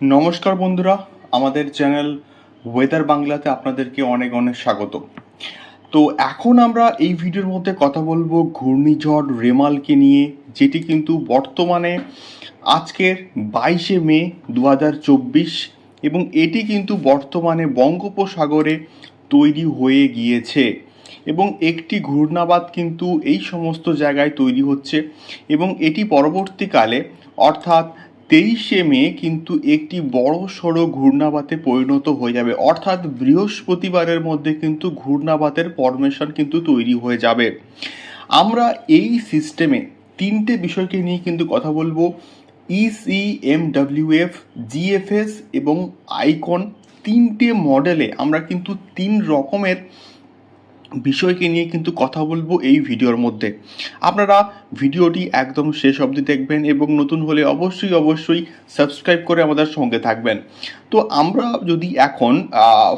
নমস্কার বন্ধুরা, আমাদের চ্যানেল ওয়েদার বাংলাতে আপনাদেরকে অনেক অনেক স্বাগত। তো এখন আমরা এই ভিডিওর মধ্যে কথা বলব ঘূর্ণিঝড় রেমালকে নিয়ে, যেটি কিন্তু বর্তমানে আজকের বাইশে মে দু হাজার চব্বিশ এবং এটি কিন্তু বর্তমানে বঙ্গোপসাগরে তৈরি হয়ে গিয়েছে এবং একটি ঘূর্ণাবাদ কিন্তু এই সমস্ত জায়গায় তৈরি হচ্ছে এবং এটি পরবর্তীকালে অর্থাৎ তেইশে মে কিন্তু একটি বড় সড়ো ঘূর্ণাবাতে পরিণত হয়ে যাবে। অর্থাৎ বৃহস্পতিবারের মধ্যে কিন্তু ঘূর্ণাবাতের ফরমেশন কিন্তু তৈরি হয়ে যাবে। আমরা এই সিস্টেমে তিনটে বিষয়কে নিয়ে কিন্তু কথা বলব। E EC M WF GFS এবং আইকন তিনটে মডেলে আমরা কিন্তু তিন রকমের বিষয়কে নিয়ে কিন্তু কথা বলব এই ভিডিওর মধ্যে। আপনারা ভিডিওটি একদম শেষ অবধি দেখবেন এবং নতুন হলে অবশ্যই অবশ্যই সাবস্ক্রাইব করে আমাদের সঙ্গে থাকবেন। তো আমরা যদি এখন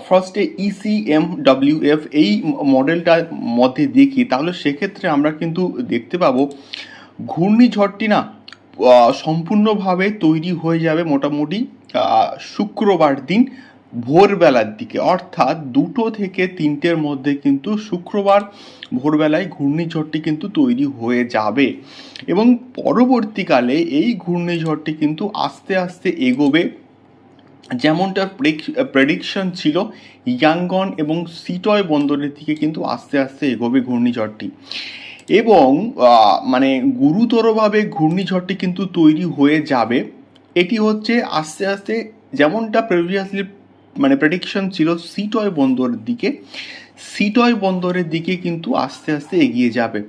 ফার্স্টে ইসিএম ডাব্লিউএফ এই মডেলটার মধ্যে দেখি, তাহলে সেক্ষেত্রে আমরা কিন্তু দেখতে পাবো, ঘূর্ণিঝড়টি না সম্পূর্ণভাবে তৈরি হয়ে যাবে মোটামুটি শুক্রবার দিন। ভোরবেলার দিকে, অর্থাৎ দুটো থেকে তিনটের মধ্যে কিন্তু শুক্রবার ভোরবেলায় ঘূর্ণিঝড়টি কিন্তু তৈরি হয়ে যাবে। এবং পরবর্তীকালে এই ঘূর্ণিঝড়টি কিন্তু আস্তে আস্তে এগোবে। যেমনটা প্রেডিকশন ছিল, ইয়াঙ্গন এবং সিটয় বন্দরের দিকে কিন্তু আস্তে আস্তে এগোবে ঘূর্ণিঝড়টি। এবং মানে গুরুতরভাবে ঘূর্ণিঝড়টি কিন্তু তৈরি হয়ে যাবে। এটি হচ্ছে আস্তে আস্তে যেমনটা প্রিভিয়াসলি মানে প্রেডিকশন ছিল সিটয় বন্দরের দিকে। সিটয় বন্দরের দিকে কিন্তু আস্তে আস্তে এগিয়ে যাবে।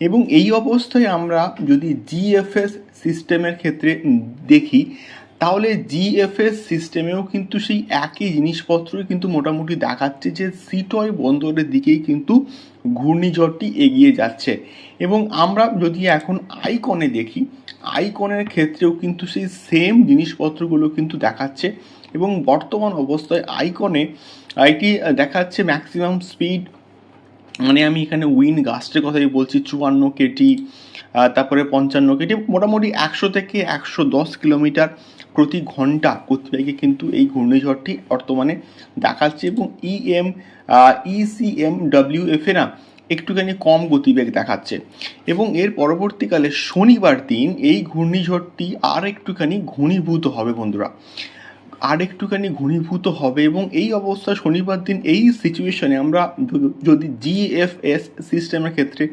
এবং এই অবস্থায় আমরা যদি জিএফএস সিস্টেমের ক্ষেত্রে দেখি, তাহলে জিএফএস সিস্টেমেও কিন্তু সেই একই জিনিসপত্রই কিন্তু মোটামুটি দেখাচ্ছে যে সিটয় বন্দরের দিকেই কিন্তু ঘূর্ণিঝড়টি এগিয়ে যাচ্ছে। এবং আমরা যদি এখন আইকনে দেখি আইকনের ক্ষেত্রেও কিন্তু সেই সেম জিনিসপত্রগুলো কিন্তু দেখাচ্ছে। এবং বর্তমান অবস্থায় আইকনে আইটি দেখাচ্ছে ম্যাক্সিমাম স্পিড মানে আমি এখানে উইন গাস্টের কথাই বলছি, চুয়ান্ন কেটি তারপরে পঞ্চান্ন কেটি মোটামুটি একশো থেকে একশো দশ কিলোমিটার প্রতি ঘণ্টা গতিবেগে কিন্তু এই ঘূর্ণিঝড়টি বর্তমানে দেখাচ্ছে এবং ইএম ইসিএম ডাব্লিউএফ এ না একটুখানি কম গতিবেগ দেখাচ্ছে এবং এর পরবর্তীকালে শনিবার দিন এই ঘূর্ণিঝড়টি আর একটুখানি ঘনীভূত হবে বন্ধুরা। আর একটুখানি ঘনীভূত হবে এবং এই অবস্থা শনিবার দিন এই সিচুয়েশনে আমরা যদি জিএফএস সিস্টেমের ক্ষেত্রে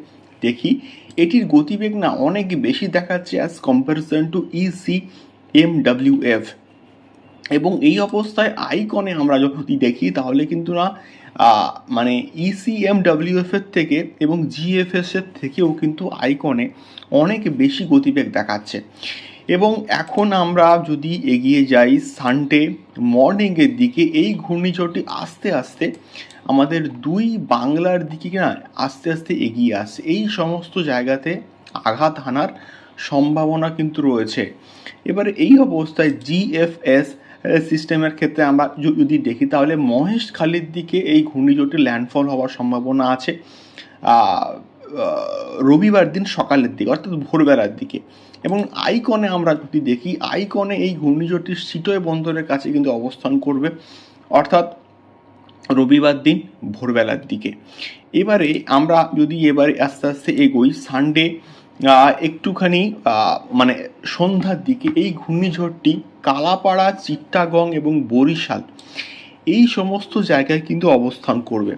দেখি, এটির গতিবেগ না অনেক বেশি দেখাচ্ছে as comparison to EC M WF এবং এই অবস্থায় আইকনে আমরা যদি দেখি, তাহলে কিন্তু না মানে E ইসিএম ডাব্লিউএফের থেকে এবং জিএফএস এর থেকেও কিন্তু আইকনে অনেক বেশি গতিবেগ দেখাচ্ছে। এবং এখন আমরা যদি এগিয়ে যাই সানডে মর্নিংয়ের দিকে, এই ঘূর্ণিঝড়টি আস্তে আস্তে আমাদের দুই বাংলার দিকে না আস্তে আস্তে এগিয়ে আসে এই সমস্ত জায়গাতে আঘাত হানার সম্ভাবনা কিন্তু রয়েছে। এবারে এই অবস্থায় জিএফএস সিস্টেমের ক্ষেত্রে আমরা যদি দেখি, তাহলে মহেশখালীর দিকে এই ঘূর্ণিঝড়টি ল্যান্ডফল হওয়ার সম্ভাবনা আছে। রবিবার দিন সকালের দিকে, অর্থাৎ ভোরবেলার দিকে। এবং আইকনে আমরা যদি দেখি, আইকনে এই ঘূর্ণিঝড়টি সিটয় বন্দরের কাছে কিন্তু অবস্থান করবে, অর্থাৎ রবিবার দিন ভোরবেলার দিকে। এবারে আমরা যদি এবারে আস্তে আস্তে এগোই, সানডে একটুখানি মানে সন্ধ্যার দিকে, এই ঘূর্ণিঝড়টি কালাপাড়া চিত্তাগং এবং বরিশাল এই সমস্ত জায়গায় কিন্তু অবস্থান করবে।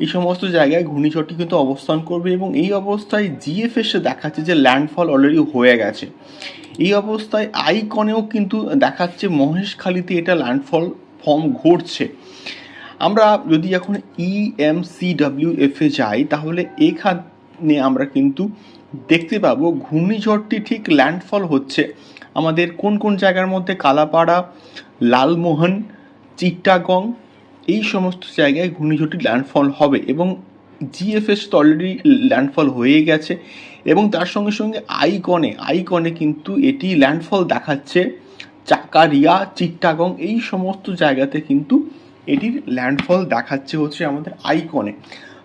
এই সমস্ত জায়গায় ঘূর্ণিঝড়টি কিন্তু অবস্থান করবে এবং এই অবস্থায় জিএফএসে দেখাচ্ছে যে ল্যান্ডফল অলরেডি হয়ে গেছে। এই অবস্থায় আইকনেও কিন্তু দেখাচ্ছে মহেশখালীতে এটা ল্যান্ডফল ফর্ম ঘটছে। আমরা যদি এখন E ইএমসিডব্লিউএফ এ যাই, তাহলে এখানে আমরা কিন্তু দেখতে পাবো ঘূর্ণিঝড়টি ঠিক ল্যান্ডফল হচ্ছে। আমাদের কোন কোন জায়গার মধ্যে কালাপাড়া, লালমোহন চিট্টাগং এই সমস্ত জায়গায় ঘূর্ণিঝড়টি ল্যান্ডফল হবে এবং জিএফএস তো অলরেডি ল্যান্ডফল হয়ে গেছে এবং তার সঙ্গে সঙ্গে আইকনে আইকনে কিন্তু এটি ল্যান্ডফল দেখাচ্ছে চাকারিয়া চিট্টাগং এই সমস্ত জায়গাতে কিন্তু এটির ল্যান্ডফল দেখাচ্ছে হচ্ছে আমাদের আইকনে।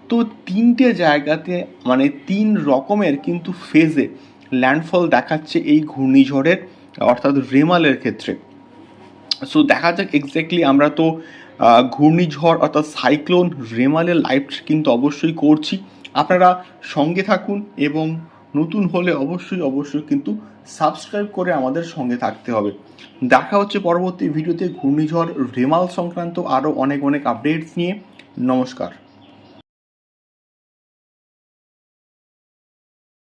তো তিনটে জায়গাতে মানে তিন রকমের কিন্তু ফেজে ল্যান্ডফল দেখাচ্ছে এই ঘূর্ণিঝড়ের, অর্থাৎ রেমালের ক্ষেত্রে। সো দেখা যাক এক্স্যাক্টলি আমরা তো ঘূর্ণিঝড় অর্থাৎ সাইক্লোন রেমালের লাইভ কিন্তু অবশ্যই করছি। আপনারা সঙ্গে থাকুন এবং নতুন হলে অবশ্যই অবশ্যই কিন্তু সাবস্ক্রাইব করে আমাদের সঙ্গে থাকতে হবে। দেখা হচ্ছে পরবর্তী ভিডিওতে ঘূর্ণিঝড় রেমাল সংক্রান্ত আরও অনেক অনেক আপডেটস নিয়ে। নমস্কার।